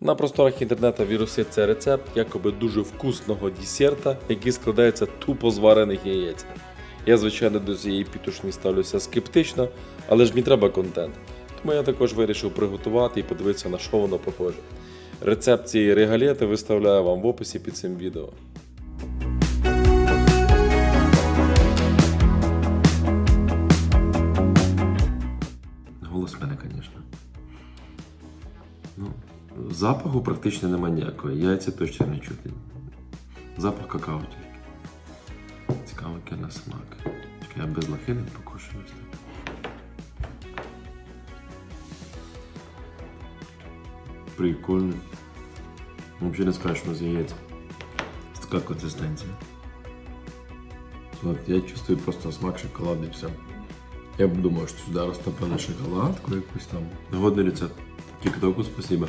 На просторах інтернету вірусить це рецепт якоби дуже вкусного десерта, який складається тупо з варених яєць. Я, звичайно, до цієї пітушні ставлюся скептично, але ж мені треба контент. Тому я також вирішив приготувати і подивитися, на що воно похоже. Рецепт цієї регалети виставляю вам в описі під цим відео. Голос мене, звісно. Ну, запаху практично немає ніякого. Яйця точно не чути. Запах какао тільки. Цікаво, який на смак. Я без лохини покушаю. ось так. Прикольно. Взагалі не скажеш, що з яєць. Така консистенція. От, я чувствую просто смак шоколаду і все. Я б думав, що сюди розтопили шоколадку якусь там. Годний рецепт. Тіктоку спасибо.